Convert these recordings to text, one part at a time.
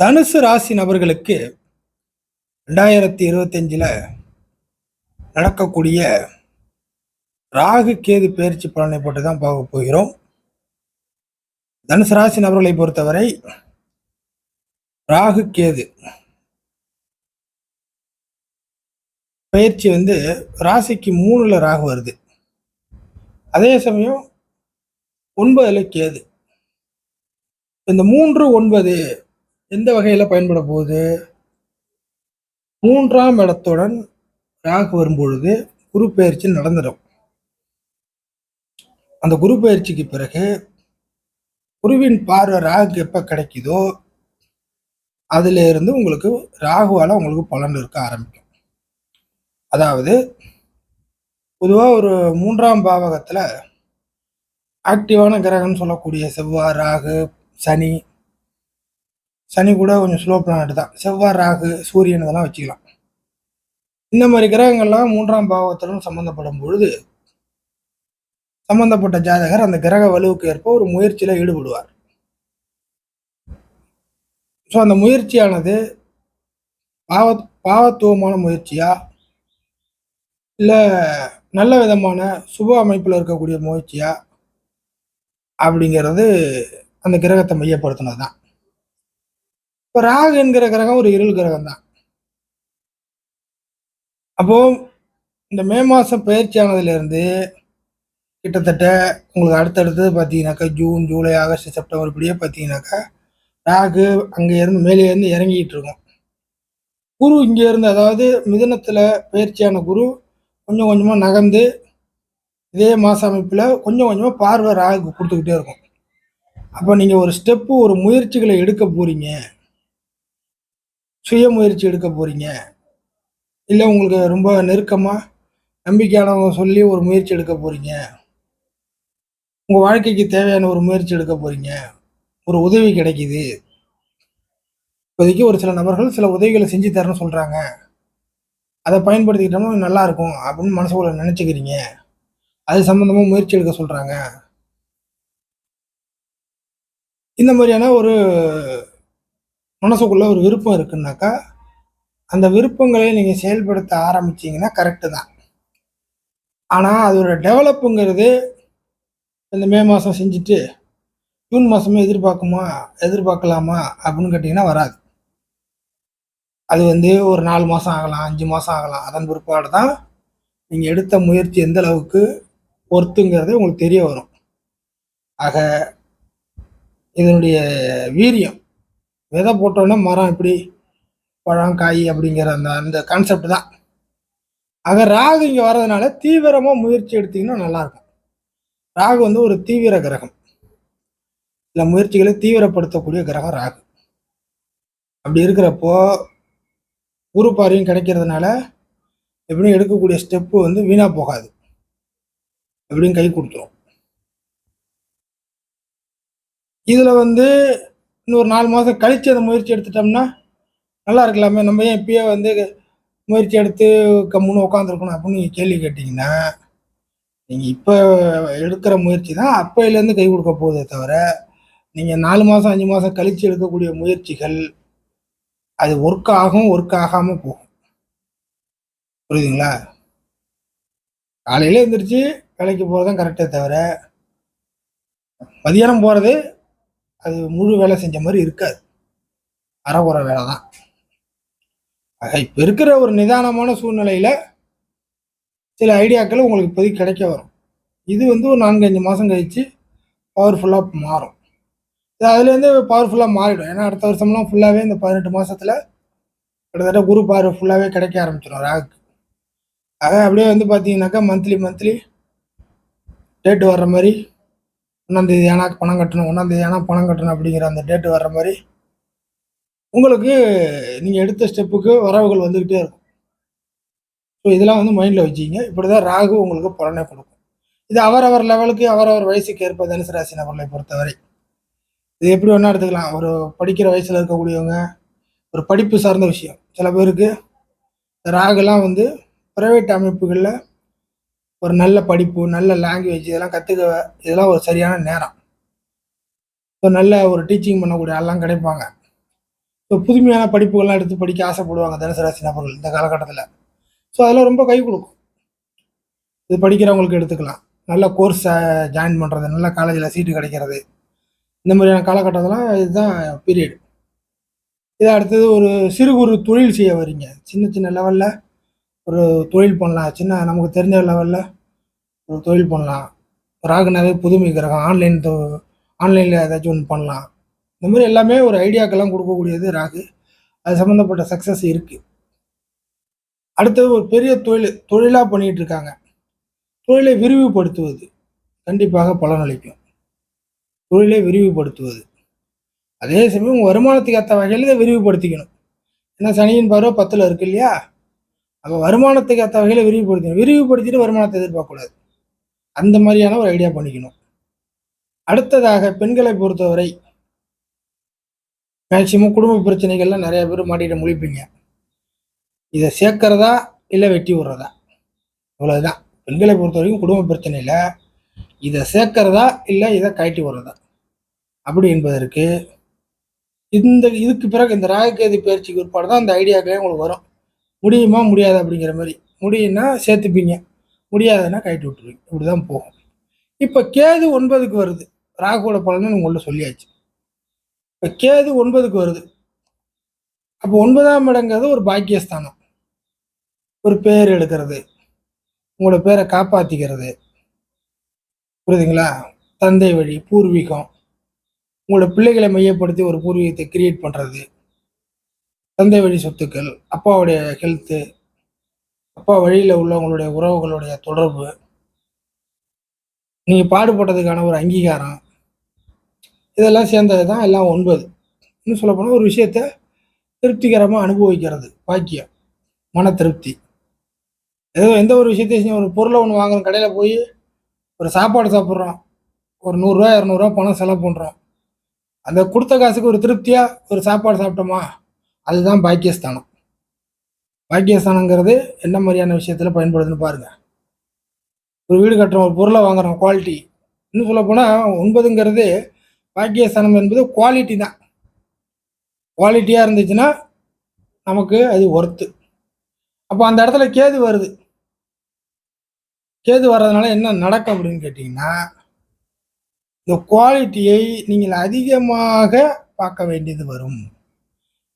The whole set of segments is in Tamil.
தனுசு ராசி நபர்களுக்கு ரெண்டாயிரத்தி இருபத்தஞ்சில் நடக்கக்கூடிய ராகு கேது பயிற்சி பலனை போட்டு தான் பார்க்க போகிறோம். தனுசு ராசி நபர்களை பொறுத்தவரை ராகு கேது பயிற்சி வந்து ராசிக்கு மூணுல ராகு வருது. அதே சமயம் ஒன்பதுல கேது. இந்த மூன்று ஒன்பது எந்த வகையில் பயன்பட போகுது? மூன்றாம் இடத்துடன் ராகு வரும்பொழுது குரு பயிற்சி நடந்துடும். அந்த குரு பயிற்சிக்கு பிறகு குருவின் பார்வை ராகுக்கு எப்போ கிடைக்குதோ அதுல இருந்து உங்களுக்கு ராகுவால் உங்களுக்கு பலன் இருக்க ஆரம்பிக்கும். அதாவது பொதுவாக ஒரு மூன்றாம் பாவகத்தில் ஆக்டிவான கிரகம்னு சொல்லக்கூடிய செவ்வாய் ராகு சனி சனி கூட கொஞ்சம் ஸ்லோ பிளானட் தான். செவ்வாய் ராகு சூரியன் இதெல்லாம் வச்சுக்கலாம். இந்த மாதிரி கிரகங்கள்லாம் மூன்றாம் பாவத்துடன் சம்மந்தப்படும் பொழுது சம்பந்தப்பட்ட ஜாதகர் அந்த கிரக வலுவுக்கு ஏற்ப ஒரு முயற்சியில் ஈடுபடுவார். ஸோ அந்த முயற்சியானது பாவ பாவத்துவமான முயற்சியா? இல்லை நல்ல விதமான சுப அமைப்பில் இருக்கக்கூடிய முயற்சியா? அப்படிங்கிறது அந்த கிரகத்தை மையப்படுத்தினது தான் இப்போ ராகு என்கிற கிரகம் ஒரு இருள் கிரகம் தான் அப்போ இந்த மே மாதம் பயிற்சியானதுலேருந்து கிட்டத்தட்ட உங்களுக்கு அடுத்தடுத்தது பார்த்தீங்கன்னாக்கா ஜூன் ஜூலை ஆகஸ்ட் செப்டம்பர் இப்படியே பார்த்தீங்கன்னாக்கா ராகு அங்கே இருந்து மேலே இருந்து இறங்கிட்டு இருக்கும். குரு இங்கே இருந்து அதாவது மிதனத்தில் பயிற்சியான குரு கொஞ்சம் கொஞ்சமாக நகர்ந்து இதே மாச அமைப்பில் கொஞ்சம் கொஞ்சமாக பார்வை ராகுக்கு கொடுத்துக்கிட்டே இருக்கும். அப்போ நீங்கள் ஒரு ஸ்டெப்பு ஒரு முயற்சிகளை எடுக்க போகிறீங்க சுய முயற்சி எடுக்க போகிறீங்க இல்லை உங்களுக்கு ரொம்ப நெருக்கமாக நம்பிக்கையானவங்க சொல்லி ஒரு முயற்சி எடுக்க போகிறீங்க உங்கள் வாழ்க்கைக்கு தேவையான ஒரு முயற்சி எடுக்க போகிறீங்க ஒரு உதவி கிடைக்குது. இப்போதைக்கு ஒரு சில நபர்கள் சில உதவிகளை செஞ்சு தரேன்னு சொல்கிறாங்க அதை பயன்படுத்திக்கிட்டோம்னா நல்லா இருக்கும் அப்படின்னு மனசுக்குள்ள நினச்சிக்கிறீங்க. அது சம்மந்தமாக முயற்சி எடுக்க சொல்கிறாங்க இந்த மாதிரியான ஒரு மனசுக்குள்ளே ஒரு விருப்பம் இருக்குன்னாக்கா அந்த விருப்பங்களை நீங்கள் செயல்படுத்த ஆரம்பிச்சிங்கன்னா கரெக்டு தான். ஆனால் அதோட டெவலப்புங்கிறது இந்த மே மாதம் செஞ்சுட்டு ஜூன் மாதமே எதிர்பார்க்குமா எதிர்பார்க்கலாமா அப்படின்னு கேட்டிங்கன்னா வராது. அது வந்து ஒரு நாலு மாதம் ஆகலாம் அஞ்சு மாதம் ஆகலாம். அதன் பிற்பாடு தான் நீங்கள் எடுத்த முயற்சி எந்த அளவுக்கு பொறுத்துங்கிறது உங்களுக்கு தெரிய வரும். ஆக இதனுடைய வீரியம் விதை போட்டோன்னா மரம் எப்படி பழம் காய் அப்படிங்கிற அந்த அந்த கான்செப்ட் தான். ஆக ராகு இங்கே வர்றதுனால தீவிரமாக முயற்சி எடுத்தீங்கன்னா நல்லாயிருக்கும். ராகு வந்து ஒரு தீவிர கிரகம். இல்லை முயற்சிகளை தீவிரப்படுத்தக்கூடிய கிரகம் ராகு. அப்படி இருக்கிறப்போ குரு பார்வையும் கிடைக்கிறதுனால எப்படியும் எடுக்கக்கூடிய ஸ்டெப்பு வந்து வீணாக போகாது. எப்படியும் கை கொடுத்துரும். இதில் வந்து இன்னொரு நாலு மாதம் கழித்து அந்த முயற்சி எடுத்துட்டோம்னா நல்லா இருக்கலாமே. நம்ம ஏன் இப்பயே வந்து முயற்சி எடுத்து கம்முன்னு உட்காந்துருக்கணும் அப்படின்னு நீங்கள் கேள்வி கேட்டிங்கன்னா நீங்கள் இப்போ எடுக்கிற முயற்சி தான் அப்போயிலேருந்து கை கொடுக்க போகுதே தவிர நீங்கள் நாலு மாதம் அஞ்சு மாதம் கழித்து எடுக்கக்கூடிய முயற்சிகள் அது ஒர்க் ஆகும் ஒர்க் ஆகாமல் போகும். புரியுதுங்களா? காலையில் எழுந்திரிச்சு வேலைக்கு போகிறது தான் கரெக்டே தவிர மதியானம் போகிறது அது முழு வேலை செஞ்ச மாதிரி இருக்காது. அறகுற வேலை தான். ஆக இப்போ இருக்கிற ஒரு நிதானமான சூழ்நிலையில் சில ஐடியாக்கள் உங்களுக்கு இப்போதைக்கு கிடைக்க வரும். இது வந்து ஒரு நான்கு அஞ்சு மாதம் கழித்து பவர்ஃபுல்லாக மாறும். இது அதுலேருந்து பவர்ஃபுல்லாக மாறிடும். ஏன்னா அடுத்த வருஷம்லாம் ஃபுல்லாகவே இந்த பதினெட்டு மாதத்தில் கிட்டத்தட்ட குரு பார்வை ஃபுல்லாகவே கிடைக்க ஆரம்பிச்சிடும் ராகுக்கு. ஆக அப்படியே வந்து பார்த்தீங்கன்னாக்கா மந்த்லி மந்த்லி டேட்டு வர்ற மாதிரி ஒன்றாந்தேதி ஆனால் பணம் கட்டணும் ஒன்றாந்தேதி ஆனால் பணம் கட்டணும் அப்படிங்கிற அந்த டேட்டு வர்ற மாதிரி உங்களுக்கு நீங்கள் எடுத்த ஸ்டெப்புக்கு வரவுகள் வந்துக்கிட்டே இருக்கும். ஸோ இதெல்லாம் வந்து மைண்டில் வச்சுக்கிங்க. இப்படி தான் ராகு உங்களுக்கு பலனை கொடுக்கும். இது அவரவர் லெவலுக்கு அவரவர் வயசுக்கு ஏற்ப தனுசு ராசி நபர்களை பொறுத்தவரை. இது எப்படி வேணால் எடுத்துக்கலாம். ஒரு படிக்கிற வயசில் இருக்கக்கூடியவங்க ஒரு படிப்பு சார்ந்த விஷயம். சில பேருக்கு ராகுலாம் வந்து ப்ரைவேட் அமைப்புகளில் ஒரு நல்ல படிப்பு நல்ல லாங்குவேஜ் இதெல்லாம் கற்றுக்க இதெல்லாம் ஒரு சரியான நேரம். இப்போ நல்ல ஒரு டீச்சிங் பண்ணக்கூடிய ஆள்லாம் கிடைப்பாங்க. இப்போ புதுமையான படிப்புகள்லாம் எடுத்து படிக்க ஆசைப்படுவாங்க தனுசு ராசி நபர்கள் இந்த காலகட்டத்தில். ஸோ அதெல்லாம் ரொம்ப கை கொடுக்கும். இது படிக்கிறவங்களுக்கு எடுத்துக்கலாம். நல்ல கோர்ஸை ஜாயின் பண்ணுறது நல்ல காலேஜில் சீட்டு கிடைக்கிறது. இந்த மாதிரியான காலகட்டத்தில் இதுதான் பீரியட் இதை அடுத்தது ஒரு சிறு குறு தொழில் செய்ய வரீங்க சின்ன சின்ன லெவலில் ஒரு தொழில் பண்ணலாம். சின்ன நமக்கு தெரிஞ்ச லெவலில் ஒரு தொழில் பண்ணலாம். ராகுனாவே புதுமை கிரகம் ஆன்லைன் ஆன்லைனில் ஏதாச்சும் ஒன்று பண்ணலாம். இந்த மாதிரி எல்லாமே ஒரு ஐடியாக்கெல்லாம் கொடுக்கக்கூடியது ராகு. அது சம்மந்தப்பட்ட சக்ஸஸ் இருக்குது அடுத்தது ஒரு பெரிய தொழில் தொழிலாக பண்ணிகிட்டு இருக்காங்க. தொழிலை விரிவுபடுத்துவது கண்டிப்பாக பலனளிக்கும் தொழிலை விரிவுபடுத்துவது. அதே சமயம் உங்கள் வருமானத்துக்கு ஏற்ற வகையில் இதை விரிவுபடுத்திக்கணும். ஏன்னா சனியின் பார்வை பத்தில் இருக்கு இல்லையா? அப்போ வருமானத்துக்கு ஏற்ற வகையில் விரிவுபடுத்தணும் விரிவுபடுத்திட்டு வருமானத்தை எதிர்பார்க்கக்கூடாது. அந்த மாதிரியான ஒரு ஐடியா பண்ணிக்கணும். அடுத்ததாக பெண்களை பொறுத்தவரை மேக்சிமம் குடும்ப பிரச்சனைகள்லாம் நிறைய பேர் மாட்டிகிட்ட முழிப்பீங்க. இதை சேர்க்கறதா இல்லை வெட்டி விடுறதா? இவ்வளோதான் பெண்களை பொறுத்த வரைக்கும் குடும்ப பிரச்சனையில் இதை சேர்க்கறதா இல்லை இதை கழட்டி விடுறதா? அப்படி என்பதற்கு இந்த இதுக்கு பிறகு இந்த ராககேது பயிற்சிக்கு பிற்பாடு தான் அந்த ஐடியாக்களே உங்களுக்கு வரும். முடியுமா முடியாது அப்படிங்கிற மாதிரி. முடியும்னா சேர்த்துப்பீங்க. முடியாதுன்னா கைட்டு விட்டுருவீங்க. இப்படி தான் போகும். இப்போ கேது ஒன்பதுக்கு வருது. ராகுவோட பலன்னு உங்கள்ட்ட சொல்லியாச்சு. இப்போ கேது ஒன்பதுக்கு வருது. அப்போ ஒன்பதாம் இடங்கிறது ஒரு பாக்கியஸ்தானம். ஒரு பேர் எடுக்கிறது. உங்களோட பேரை காப்பாற்றிக்கிறது புரியுதுங்களா? தந்தை வழி பூர்வீகம். உங்களோட பிள்ளைகளை மையப்படுத்தி ஒரு பூர்வீகத்தை கிரியேட் பண்ணுறது தந்தை வழி சொத்துக்கள் அப்பாவுடைய ஹெல்த்து அப்பா வழியில் உள்ளவங்களுடைய உறவுகளுடைய தொடர்பு. நீங்கள் பாடுபட்டதுக்கான ஒரு அங்கீகாரம். இதெல்லாம் சேர்ந்தது தான் எல்லாம் ஒன்பது. இன்னும் சொல்லப்போனால் ஒரு விஷயத்த திருப்திகரமாக அனுபவிக்கிறது பாக்கியம் மன திருப்தி. ஏதோ எந்த ஒரு விஷயத்தையும் செஞ்சு ஒரு பொருளை ஒன்று வாங்குறோம் கடையில் போய் ஒரு சாப்பாடு சாப்பிட்றோம் ஒரு நூறுரூவா இரநூறுவா பணம் செலவு பண்ணுறோம் அந்த கொடுத்த காசுக்கு ஒரு திருப்தியாக ஒரு சாப்பாடு சாப்பிட்டோமா? அதுதான் பாக்கியஸ்தானம். பாக்கியஸ்தானங்கிறது என்ன மாதிரியான விஷயத்தில் பயன்படுதுன்னு பாருங்கள் ஒரு வீடு கட்டுறோம் ஒரு பொருளை வாங்குகிறோம் குவாலிட்டி இன்னும் சொல்லப்போனால் ஒன்பதுங்கிறது பாக்கியஸ்தானம் என்பது குவாலிட்டி தான். குவாலிட்டியாக இருந்துச்சுன்னா நமக்கு அது ஒர்த்து அப்போ அந்த இடத்துல கேது வருது. கேது வர்றதுனால என்ன நடக்கும் அப்படின்னு கேட்டிங்கன்னா இந்த குவாலிட்டியை நீங்கள் அதிகமாக பார்க்க வேண்டியது வரும்.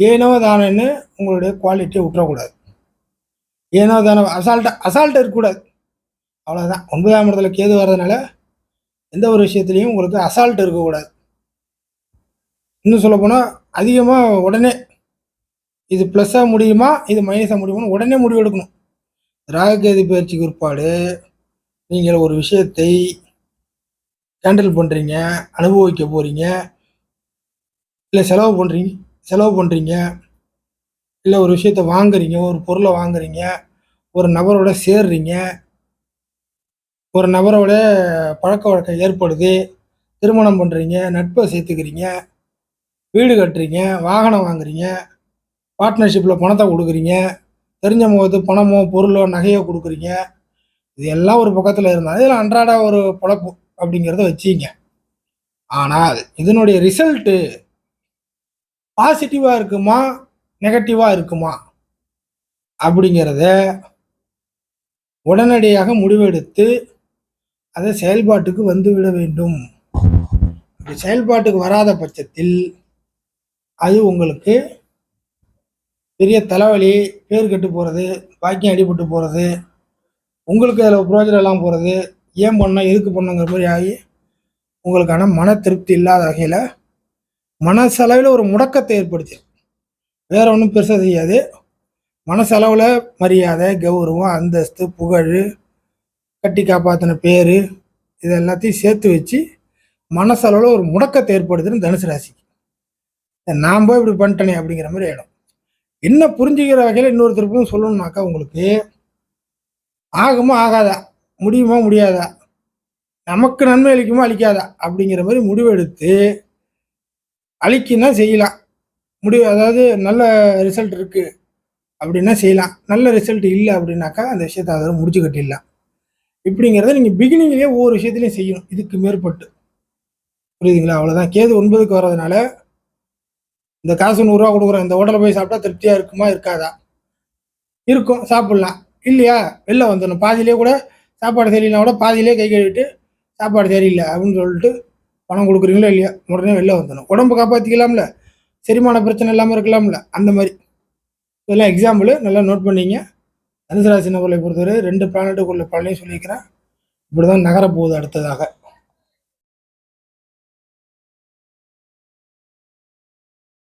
ஏனோ தானேன்னு உங்களுடைய குவாலிட்டியை விட்டுறக்கூடாது ஏனோ தானே அசால்ட்டாக அசால்ட்டாக இருக்கக்கூடாது. அவ்வளோதான் ஒன்பதாம் இடத்துல கேது வர்றதுனால எந்த ஒரு விஷயத்துலையும் உங்களுக்கு அசால்ட் இருக்கக்கூடாது. இன்னும் சொல்லப்போனால் அதிகமாக உடனே இது ப்ளஸ்ஸாக முடியுமா இது மைனஸாக முடியுமான்னு உடனே முடிவு எடுக்கணும். ராககேது பயிற்சி குறிப்பாடு நீங்கள் ஒரு விஷயத்தை ஹேண்டில் பண்ணுறீங்க அனுபவிக்க போகிறீங்க இல்லை செலவு பண்ணுறீங்க செலவு பண்ணுறீங்க இல்லை ஒரு விஷயத்த வாங்குறீங்க ஒரு பொருளை வாங்குறீங்க ஒரு நபரோட சேர்றீங்க ஒரு நபரோட பழக்க வழக்கம் ஏற்படுது திருமணம் பண்ணுறீங்க நட்பை சேர்த்துக்கிறீங்க வீடு கட்டுறீங்க வாகனம் வாங்குறீங்க பார்ட்னர்ஷிப்பில் பணத்தை கொடுக்குறீங்க தெரிஞ்ச முகத்து பணமோ பொருளோ நகையோ கொடுக்குறீங்க இது எல்லாம் ஒரு பக்கத்தில் இருந்தால் இதில் அன்றாட ஒரு பொழப்பு அப்படிங்கிறத வச்சிங்க ஆனால் இதனுடைய ரிசல்ட்டு பாசிட்டிவாக இருக்குமா நெகட்டிவாக இருக்குமா? அப்படிங்கிறத உடனடியாக முடிவெடுத்து அதை செயல்பாட்டுக்கு வந்துவிட வேண்டும். அப்படி செயல்பாட்டுக்கு வராத பட்சத்தில் அது உங்களுக்கு பெரிய தலைவலி பேர் கெட்டு போகிறது பாக்கியம் அடிபட்டு போகிறது உங்களுக்கு அதில் புரோஜனம் எல்லாம் போகிறது ஏன் பண்ணோம் எதுக்கு பண்ணோங்கிற மாதிரி ஆகி உங்களுக்கான மன திருப்தி இல்லாத வகையில் மனசளவில் ஒரு முடக்கத்தை ஏற்படுத்தி வேற ஒன்றும் பெருசாக செய்யாது. மனசளவில் மரியாதை கௌரவம் அந்தஸ்து புகழ் கட்டி காப்பாற்றின பேர் இது எல்லாத்தையும் சேர்த்து வச்சு மனசளவில் ஒரு முடக்கத்தை ஏற்படுத்துன்னு தனுசு ராசிக்கு. நான் போய் இப்படி பண்ணிட்டேனே அப்படிங்கிற மாதிரி ஆகிடும் என்ன புரிஞ்சுக்கிற வகையில் இன்னொருத்தருக்கும் சொல்லணும்னாக்கா உங்களுக்கு ஆகுமோ ஆகாதா? முடியுமா முடியாதா? நமக்கு நன்மை அளிக்குமோ அளிக்காதா? அப்படிங்கிற மாதிரி முடிவெடுத்து அழிக்குன்னா செய்யலாம். முடிவு அதாவது நல்ல ரிசல்ட் இருக்குது அப்படின்னா செய்யலாம். நல்ல ரிசல்ட் இல்லை அப்படின்னாக்கா அந்த விஷயத்தை அதை முடிச்சு கட்டிடலாம். இப்படிங்கிறத நீங்கள் பிகினிங்லேயே ஒவ்வொரு விஷயத்துலையும் செய்யணும். இதுக்கு மேற்பட்டு. புரியுதுங்களா? அவ்வளோதான் கேது ஒன்பதுக்கு வர்றதுனால இந்த காசு நூறுரூவா கொடுக்குறோம். இந்த ஹோட்டலில் போய் சாப்பிட்டா திருப்தியாக இருக்குமா? இருக்காதா? இருக்கும். சாப்பிட்லாம். இல்லையா? வெளில வந்துடணும். பாதியிலே கூட சாப்பாடு சரியில்லைனா கூட பாதியிலே கை கழுவிட்டு சாப்பாடு சரியில்லை அப்படின்னு சொல்லிட்டு பணம் கொடுக்குறீங்களோ இல்லையா உடனே வெளில வந்துடணும். உடம்பு காப்பாற்றிக்கலாம்ல செரிமான பிரச்சனை இல்லாமல் இருக்கலாம்ல. அந்த மாதிரி. இதெல்லாம் எக்ஸாம்பிள் நல்லா நோட் பண்ணிங்க. தனுசு ராசி நபர்களை பொறுத்தவரை ரெண்டு பிளானட்டுக்குள்ள பலனையும் சொல்லியிருக்கிறேன். இப்படி தான் நகரப்போகுது அடுத்ததாக.